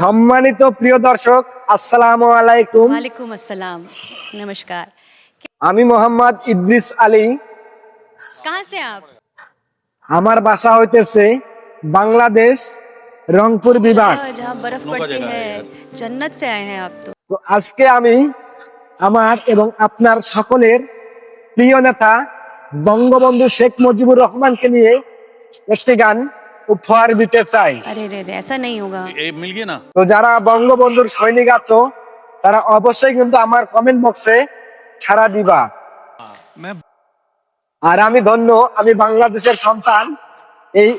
সম্মানিত প্রিয় দর্শক আসসালাম আলাইকুম। ওয়ালাইকুম আসসালাম। নমস্কার। আমি মোহাম্মদ ইদ্রিস আলী। কাহা সে আপ আমার বাসা হইতেছে বাংলাদেশ রংপুর বিভাগ। জন্নত সে আয়ে হ্যাঁ আপ তো আজকে আমি আমার এবং আপনার সকলের প্রিয় নেতা বঙ্গবন্ধু শেখ মুজিবুর রহমানকে নিয়ে একটি গান উপহার দিতে চাই अरे रे रे ऐसा नहीं होगा ये मिल गया ना তো যারা বঙ্গবন্ধুর সৈনিক আছো তারা অবশ্যই কিন্তু আমার কমেন্ট বক্সে ছাড়া দিবা मैं আর আমি ধন্য আমি বাংলাদেশের সন্তান এই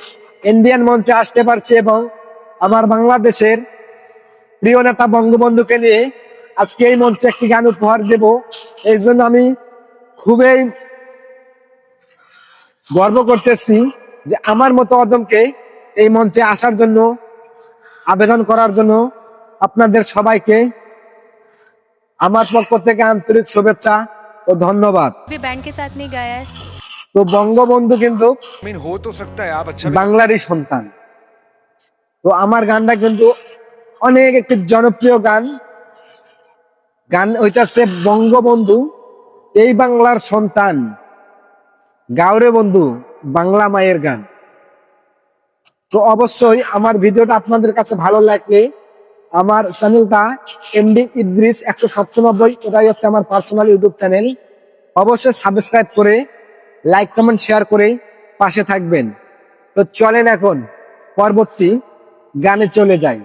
ইন্ডিয়ান মঞ্চে আসতে পারছি এবং আমার বাংলাদেশের প্রিয় নেতা বঙ্গবন্ধুকে নিয়ে আজকে এই মঞ্চে একটি গান উপহার দেব এই জন্য আমি খুবই গর্ব করতেছি যে আমার মতো অদমকে এই মঞ্চে আসার জন্য আবেদন করার জন্য আপনাদের সবাইকে আমার পক্ষ থেকে আন্তরিক শুভেচ্ছা ও ধন্যবাদ। তো বঙ্গবন্ধু কিন্তু বাংলারই সন্তান। তো আমার গানটা কিন্তু অনেক একটি জনপ্রিয় গান। গান ওইটাছে বঙ্গবন্ধু এই বাংলার সন্তান। গাওরে বন্ধু বাংলা মায়ের গান। তো অবশ্যই আমার ভিডিওটা আপনাদের কাছে ভালো লাগলে আমার চ্যানেলটা এমডি ইদ্রিস একশো সাতানব্বই ওটাই হচ্ছে আমার পার্সোনাল ইউটিউব চ্যানেল অবশ্যই সাবস্ক্রাইব করে লাইক কমেন্ট শেয়ার করে পাশে থাকবেন। তো চলেন এখন, পরবর্তী গানে চলে যাই।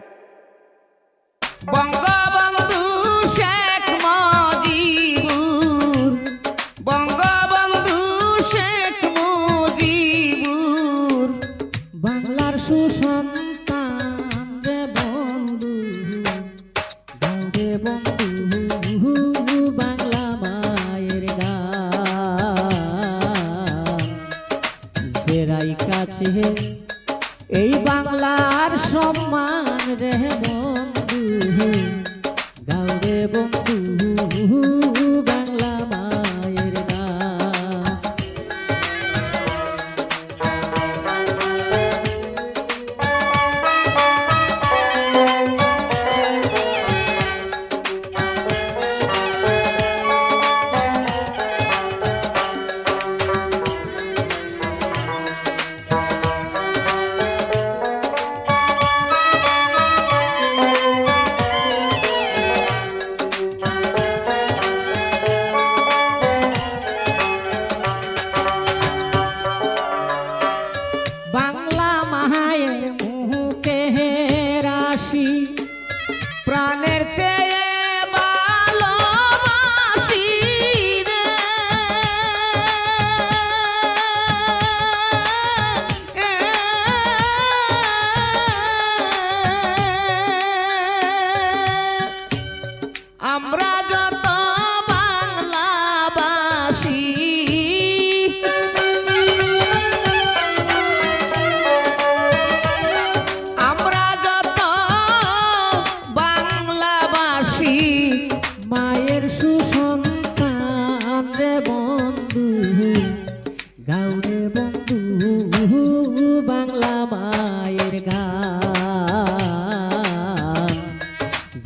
জেরাই কাছে। এই বাংলার সম্মান রে বন্ধু গাউরে বন্ধু।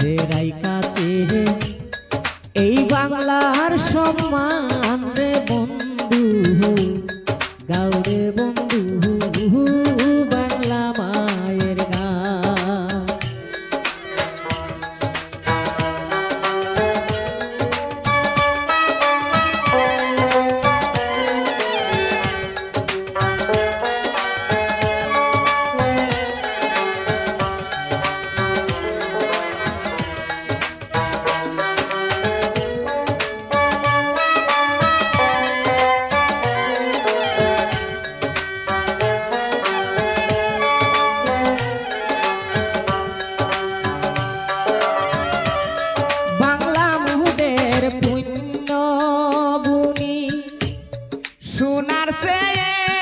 মাঝে রাইকাতে এই বাংলার সম্মান রে বন্ধু গাউরে বন্ধু é, é. é.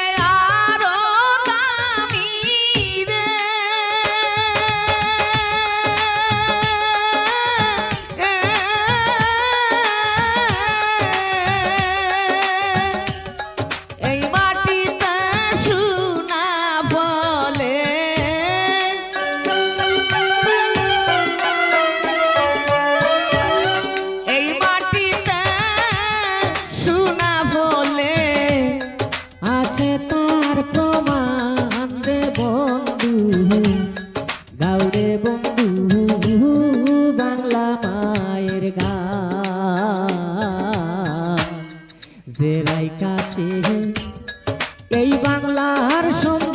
যে কাছে এই বাংলার সন্তান